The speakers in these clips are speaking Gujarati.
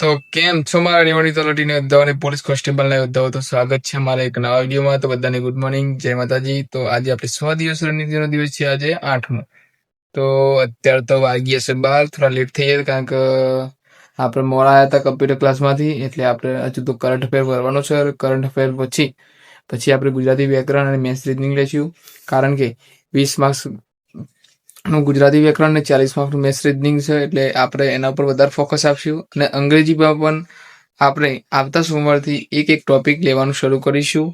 તો કેમ છો મારા તો લટીને યોદ્ધાઓ અને પોલીસ કોન્સ્ટેબલના યોદ્ધાઓ તો સ્વાગત છે મારા એક નવા વિડીયોમાં. તો બધાને ગુડ મોર્નિંગ જય માતાજી. તો આજે આપણે સો દિવસ રણનીતિનો દિવસ છે આજે આઠમો. તો અત્યારે તો વાગી હશે બાર, થોડા લેટ થઈ જાય કારણ કે આપણે મોડા આવ્યા હતા કમ્પ્યુટર ક્લાસમાંથી એટલે આપણે હજુ તો કરંટ અફેર ભરવાનો છે. કરંટ અફેર પછી પછી આપણે ગુજરાતી વ્યાકરણ અને મેથ્સ રીઝનિંગ લઈશું કારણ કે વીસ માર્ક્સ નું ગુજરાતી વ્યાકરણ અને ચાલીસ માર્કનું મેથ્સ રીઝનિંગ છે, એટલે આપણે એના ઉપર વધારે ફોકસ આપશું. અને અંગ્રેજીમાં પણ આપણે આવતા સોમવારથી એક એક ટોપિક લેવાનું શરૂ કરીશું.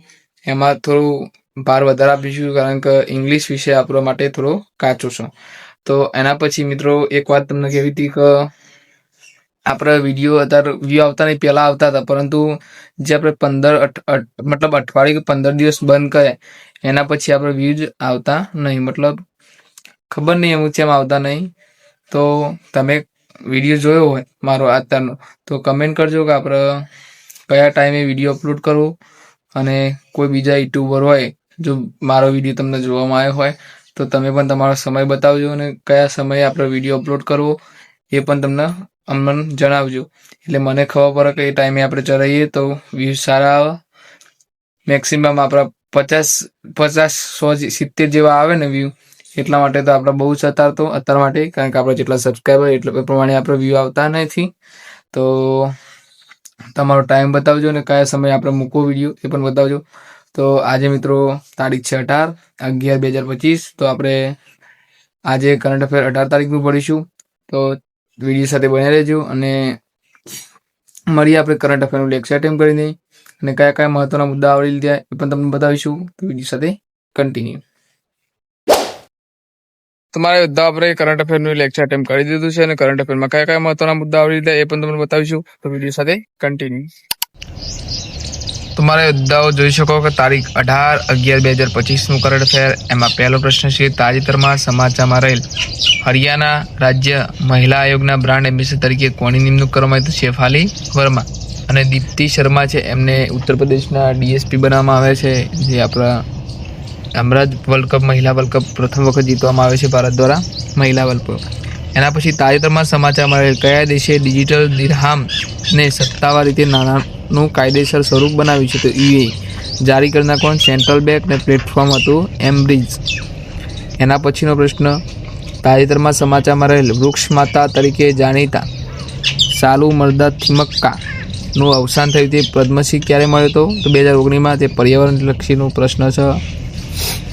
એમાં થોડું ભાર વધારે આપીશું, કારણ કે ઇંગ્લિશ વિષય આપણા માટે થોડો કાચો છે. તો એના પછી મિત્રો, એક વાત તમને કહેવી હતી કે આપણા વીડિયો અત્યારે વ્યૂ આવતા નહીં, પહેલાં આવતા હતા, પરંતુ જે આપણે પંદર મતલબ અઠવાડિયું પંદર દિવસ બંધ કરે, એના પછી આપણે વ્યૂઝ આવતા નહીં. મતલબ ખબર નહીં, એમ કેમ આવતા નહીં. તો તમે વીડિયો જોયો હોય, મારો અત્યારનો, તો કમેન્ટ કરજો કે આપણે કયા ટાઈમે વીડિયો અપલોડ કરવો અને કોઈ બીજા યુટ્યુબર હોય, જો મારો વીડિયો તમને જોવામાં આવ્યો હોય, તો તમે પણ તમારો સમય બતાવજો અને કયા સમયે આપણે વીડિયો અપલોડ કરવો એ પણ તમને અમને જણાવજો. એટલે મને ખબર પડે કે એ ટાઈમે આપણે ચલાવીએ તો વ્યૂઝ સારા આવે. મેક્સિમમ આપણા પચાસ પચાસ સો સિત્તેર જેવા આવે ને વ્યૂ એટલા માટે તો આપણે બહુ અત્યાર તો અત્યાર માટે, કારણ કે આપણે જેટલા સબસ્ક્રાઈબર એટલે પ્રમાણે આપણે વ્યૂ આવતા નથી. તો તમારો ટાઈમ બતાવજો અને કયા સમયે આપણે મૂકો વીડિયો એ પણ બતાવજો. તો આજે મિત્રો તારીખ છે અઢાર અગિયાર બે હજાર પચીસ, તો આપણે આજે કરંટ અફેર અઢાર તારીખનું ભરીશું. તો વીડિયો સાથે બન્યા રહેજો અને મળીએ આપણે કરંટ અફેરનું લેક્ચર અટેમ્પ કરીને. અને કયા કયા મહત્વના મુદ્દા આવડી લીધા એ પણ તમને બતાવીશું. વીડિયો સાથે કન્ટિન્યુ તમારે બધા આપણે કરંટ અફેરનું લેક્ચર અટેમ્પ કરી દીધું છે અને કરંટ અફેરમાં કયા કયા મહત્વના મુદ્દા આવડી લીધા એ પણ તમને બતાવીશું. તો વીડિયો સાથે કન્ટિન્યુ તમારે મુદ્દાઓ જોઈ શકો કે તારીખ અઢાર અગિયાર બે હજાર પચીસનું કરંટ અફેર એમાં પહેલો પ્રશ્ન છે, તાજેતરમાં સમાચારમાં રહેલ હરિયાણા રાજ્ય મહિલા આયોગના બ્રાન્ડ એમ્બેસેડર તરીકે કોની નિમણૂક કરવામાં આવી તો શેફાલી વર્મા અને દીપ્તિ શર્મા છે. એમને ઉત્તર પ્રદેશના ડીએસપી બનાવવામાં આવે છે, જે આપણા હમણાં જ વર્લ્ડ કપ મહિલા વર્લ્ડ કપ પ્રથમ વખત જીતવામાં આવે છે ભારત દ્વારા, મહિલા વર્લ્ડ કપ એના પછી તાજેતરમાં સમાચાર મળે કયા દેશે ડિજિટલ દિરહામને સત્તાવાર રીતે નાણાંનું કાયદેસર સ્વરૂપ બનાવ્યું છે? તો યુએ જારી કરનાર કોણ? સેન્ટ્રલ બેંક ને પ્લેટફોર્મ હતું એમ્બ્રિજ એના પછીનો પ્રશ્ન, તાજેતરમાં સમાચારમાં રહેલ વૃક્ષ માતા તરીકે જાણીતા સાલુ મરદા થિમક્કા અવસાન થયું તે પદ્મશ્રી ક્યારે મળ્યો હતો? તો બે હજાર ઓગણીસમાં તે પર્યાવરણલક્ષીનો પ્રશ્ન છે.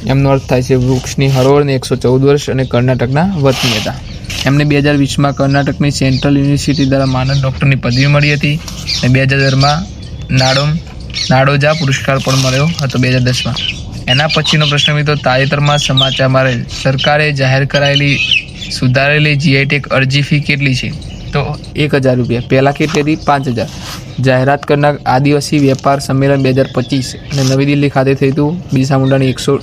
એમનો અર્થ થાય છે વૃક્ષની હરોળ ને એકસો ચૌદ વર્ષ અને કર્ણાટકના વતની હતા. એમને બે હજાર વીસમાં કર્ણાટકની સેન્ટ્રલ યુનિવર્સિટી દ્વારા માનદ ડૉક્ટરની પદવી મળી હતી અને બે હજાર દરમાં નાડોમ, નાડોજા પુરસ્કાર પણ મળ્યો હતો બે હજાર દસમાં. એના પછીનો પ્રશ્ન મિત્રો, તાજેતરમાં સમાચારમાં રહેલ સરકારે જાહેર કરાયેલી, સુધારેલી જીઆઈટેક અરજી ફી કેટલી છે? તો એક હજાર રૂપિયા. પહેલાં કેટલી હતી? પાંચ હજાર. જાહેરાત કરનાર આદિવાસી વેપાર સંમેલન બે હજાર પચીસ અને નવી દિલ્હી ખાતે થયું હતું બિરસા મુંડાની એકસો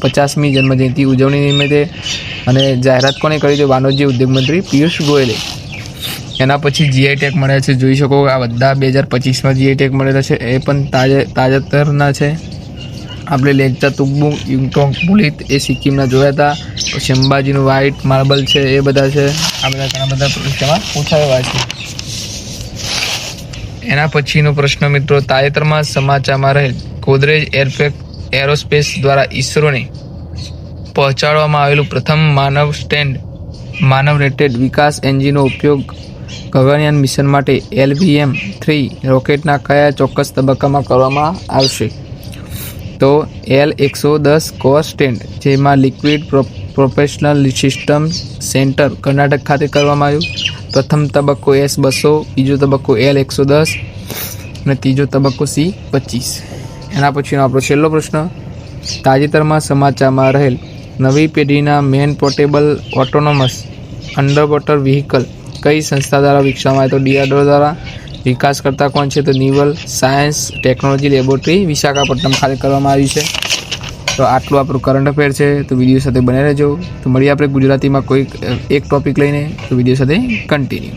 પચાસમી જન્મજયંતિ ઉજવણી નિમિત્તે અને જાહેરાત કોને કરી હતી વાણિજ્ય ઉદ્યોગ મંત્રી પિયુષ ગોયલે. એના પછી જીઆઈ ટેક મળ્યા છે. જોઈ શકો આ બધા બે હજાર પચીસમાં જીઆઈ ટેક મળેલા છે. એ પણ તાજે તાજેતરના છે. આપણે લેંચા તુબ્બુ યુંગટોંગ પુલિત એ સિક્કિમના જોયા હતા. પછી અંબાજીનું વ્હાઇટ માર્બલ છે, એ બધા છે. આ બધા ઘણા બધા પ્રશ્નમાં પૂછાયેલા છે. એના પછીનો પ્રશ્ન મિત્રો, તાજેતરમાં સમાચારમાં રહેલ ગોદરેજ એરપેક એરોસ્પેસ દ્વારા ઇસરોને પહોંચાડવામાં આવેલું પ્રથમ માનવ સ્ટેન્ડ, માનવ રેટેડ વિકાસ એન્જિનનો ઉપયોગ ગગનયાન મિશન માટે એલવીએમ થ્રી રોકેટના કયા ચોક્કસ તબક્કામાં કરવામાં આવશે? તો એલ એકસો દસ કોર સ્ટેન્ડ, જેમાં liquid professional system centre Karnataka ખાતે કરવામાં આવ્યું. પ્રથમ તબક્કો એસ બસો, બીજો તબક્કો એલ એકસો દસ અને ત્રીજો તબક્કો સી પચીસ. એના પછીનો આપણો છેલ્લો પ્રશ્ન, તાજેતરમાં સમાચારમાં રહેલ નવી પેઢીના man portable autonomous under water vehicle કઈ સંસ્થા દ્વારા વિકસાવવામાં આવે? તો ડીઆરડો દ્વારા વિકાસ કરતા કોણ છે? તો naval science technology laboratory Visakhapatnam ખાતે કરવામાં આવ્યું છે. તો આટલું આપણું કરંટ અફેર છે, તો વીડિયો સાથે બને રહેજો. તો મળીએ આપણે ગુજરાતીમાં કોઈક એક ટોપિક લઈને, તો વીડિયો સાથે કન્ટિન્યુ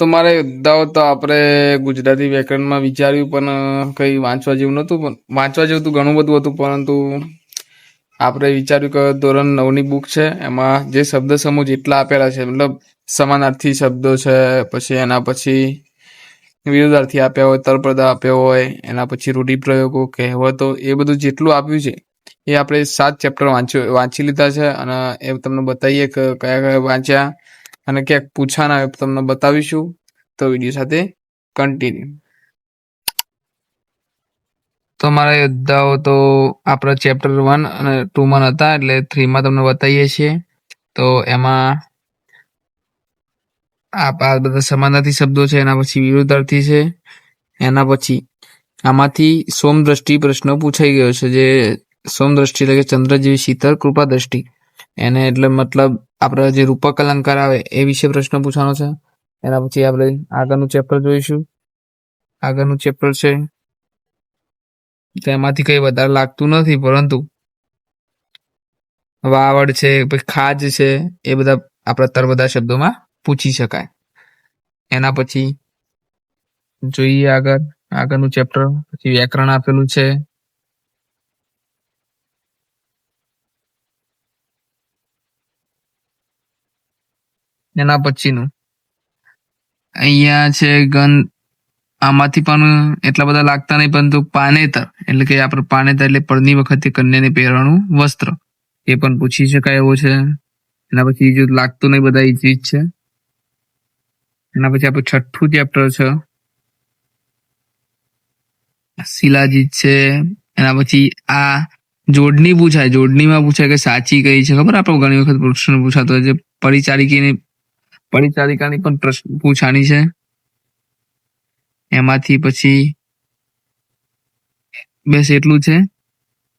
તો મારે યોદ્ધાઓ તો આપણે ગુજરાતી વ્યાકરણમાં વિચાર્યું, પણ કંઈ વાંચવા જેવું નહોતું. પણ વાંચવા જેવું તો ઘણું બધું હતું, પરંતુ આપણે વિચાર્યું કે ધોરણ નવની બુક છે, એમાં જે શબ્દ સમૂહ જેટલા આપેલા છે, મતલબ સમાનાર્થી શબ્દો છે, પછી એના પછી વિરોધાર્થી આપ્યા હોય તરપ્રદા આપ્યો હોય, એના પછી રૂઢિપ્રયોગો, કહેવતો, એ બધું જેટલું આપ્યું છે, એ આપણે સાત ચેપ્ટર વાંચ્યું, વાંચી લીધા છે, અને એ તમને બતાવીએ કે કયા કયા વાંચ્યા. અને ક્યાંક પૂછાના આવે તમને બતાવીશું. તો વીડિયો સાથે કન્ટિન્યુ તો મારા યોદ્ધાઓ તો આપણા ચેપ્ટર વન અને ટુ માં હતા એટલે થ્રીમાં તમને બતાવીએ છીએ. તો એમાં આ બધા સમાનાર્થી શબ્દો છે, એના પછી વિરુદ્ધાર્થી છે, એના પછી આમાંથી સોમદ્રષ્ટિ પ્રશ્ન પૂછાઈ ગયો છે, જે સોમદ્રષ્ટિ એટલે કે ચંદ્ર જેવી શીતળ કૃપા દ્રષ્ટિ એને એટલે મતલબ આપણે જે રૂપક અલંકાર આવે એ વિશે પ્રશ્ન પૂછવાનો છે. એના પછી આપણે આગળનું ચેપ્ટર જોઈશું. આગળનું ચેપ્ટર છે. તેમાંથી કઈ વધારે લાગતું નથી, પરંતુ વાવડ છે, પછી ખાજ છે, એ બધા આપણા તર બધા શબ્દોમાં પૂછી શકાય. એના પછી જોઈએ આગળ. આગળનું ચેપ્ટર પછી વ્યાકરણ આપેલું છે. એના પછીનું. અહીંયા છે ગન આમાંથી પણ એટલા બધા લાગતા નહીં, પરંતુ પાનેતર, એટલે કે આપણે પાનેતર એટલે પડની વખતે કન્યાને પહેરવાનું વસ્ત્ર. એ પણ પૂછી શકાય એવો છે. એના પછી જો લાગતું નહીં બધા ઈજી જ છે. એના પછી આપણું છઠ્ઠું ચેપ્ટર છે. શિલાજીત છે. એના પછી આ જોડણી પૂછાય. જોડણીમાં પૂછાય કે સાચી કઈ છે? ખબર? આપણે ઘણી વખત પ્રશ્ન પૂછાતો હોય છે. પરિચારિકીની પરિચારિકાની પણ પ્રશ્ન પૂછાણી છે. એમાંથી પછી બસ એટલું છે.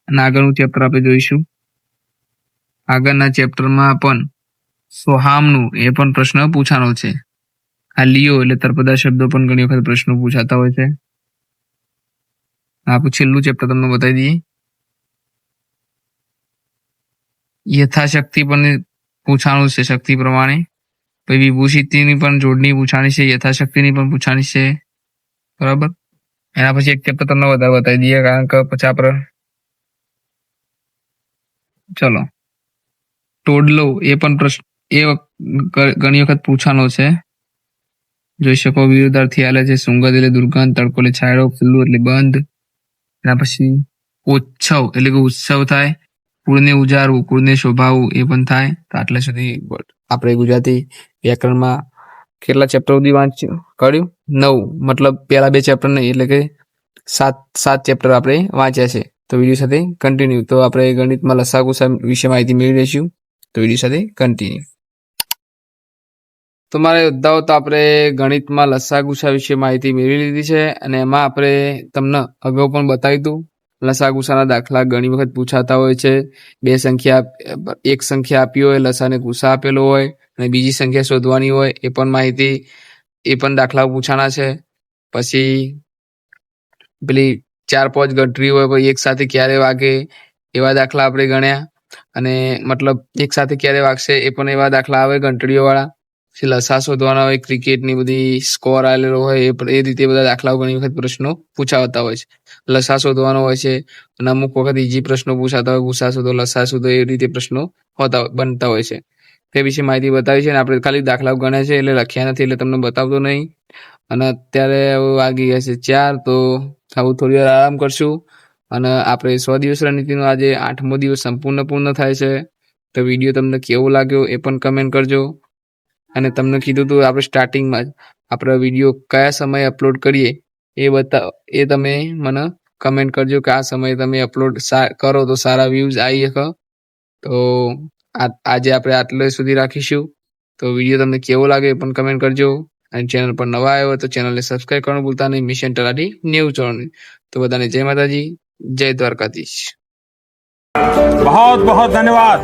અને આગળનું ચેપ્ટર આપણે જોઈશું. આગળના ચેપ્ટરમાં પણ સોહામનું એ પણ પ્રશ્ન પૂછાનો છે. આ લિયો એટલે તરપદા શબ્દો પણ ઘણી વખત પ્રશ્નો પૂછાતા હોય છે. આપણું છેલ્લું ચેપ્ટર તમને બતાવી દઈએ. યથાશક્તિ પણ પૂછાણું છે શક્તિ પ્રમાણે. પછી વિભૂષિતની પણ જોડણી પૂછાણી છે, યથાશક્તિની પણ પૂછાણી છે. બરાબર? એના પછી એક ચેપ્ટર તમને વધારે બતાવી દઈએ, કારણ કે પછી આપણે ચલો. ટોડલો, એ પણ પ્રશ્ન, એ ઘણી વખત પૂછાનો છે. જોઈ શકો, વિરુદ્ધાર્થી આલે છે સુંગત એટલે દુર્ગંધ તડકો એટલે છાંયડો, ખુલ્લું એટલે બંધ. એના પછી ઉત્સવ, એટલે કે ઉત્સવ થાય. કુળને ઉજારવું, કુળને શોભાવવું એ પણ થાય. તો આટલા સુધી આપણે ગુજરાતી વ્યાકરણમાં કેટલા ચેપ્ટર સુધી વાંચ્યું કર્યું? નવ. મતલબ પહેલા બે ચેપ્ટર નહીં, એટલે કે સાત સાત ચેપ્ટર આપણે વાંચ્યા છે. તો વીડિયો સાથે કન્ટિન્યુ તો આપણે ગણિતમાં લસાગુસા વિશે માહિતી મેળવી લઈશું તો વીડિયો સાથે કન્ટિન્યુ તો મારા યોદ્ધાઓ તો આપણે ગણિતમાં લસાગુસા વિશે માહિતી મેળવી લીધી છે. અને એમાં આપણે તમને અગાઉ પણ બતાવ્યું હતું. લસાગુસાના દાખલા ઘણી વખત પૂછાતા હોય છે. બે સંખ્યા એક સંખ્યા આપી હોય, લસાને ગુસા આપેલો હોય અને બીજી સંખ્યા શોધવાની હોય, એ પણ માહિતી, એ પણ દાખલાઓ પૂછાણા છે. પછી પેલી ચાર પાંચ ગઠરી હોય પછી એક સાથે ક્યારે વાગે, એવા દાખલા આપણે ગણ્યા. અને મતલબ એક સાથે ક્યારે વાગશે, એ પણ એવા દાખલા આવે ઘંટડીઓ વાળા પછી લસા શોધવાના હોય, ક્રિકેટની બધી સ્કોર આવેલો હોય, એ રીતે બધા દાખલાઓ ઘણી વખત પ્રશ્નો પૂછાવતા હોય છે. લસા શોધવાનો હોય છે, અને અમુક વખત ઈજી પ્રશ્નો પૂછાતા હોય ગુસા શોધો લસા શોધો એ રીતે પ્રશ્નો હોતા બનતા હોય છે. તે વિશે માહિતી બતાવી છે, અને આપણે ખાલી દાખલાઓ ગણ્યા છે, એટલે લખ્યા નથી, એટલે તમને બતાવતો નહીં. અને અત્યારે વાગી ગયા છે ચાર, તો આવું થોડી વાર આરામ કરશું. અને આપણે સો દિવસ રણનીતિનો આજે આઠમો દિવસ સંપૂર્ણ પૂર્ણ થાય છે. તો વીડિયો તમને કેવો લાગ્યો, એ પણ કમેન્ટ કરજો. અને તમને કીધું હતું આપણે સ્ટાર્ટિંગમાં જ આપણે વિડીયો કયા સમયે અપલોડ કરીએ એ બતા એ તમે મને કમેન્ટ કરજો કે આ સમયે તમે અપલોડ કરો તો સારા વ્યૂઝ આવી શકે તો આ- આજે આપણે આટલે સુધી રાખીશું તો વિડીયો તમને કેવો લાગે એ પણ કમેન્ટ કરજો અને ચેનલ પર નવા આવ્યો હોય તો ચેનલને સબસ્ક્રાઇબ કરવાનું ભૂલતા નહીં મિશન તલાટી ન્યૂઝ જોડણી તો બધાને જય માતાજી જય દ્વારકાધીશ बहुत बहुत धन्यवाद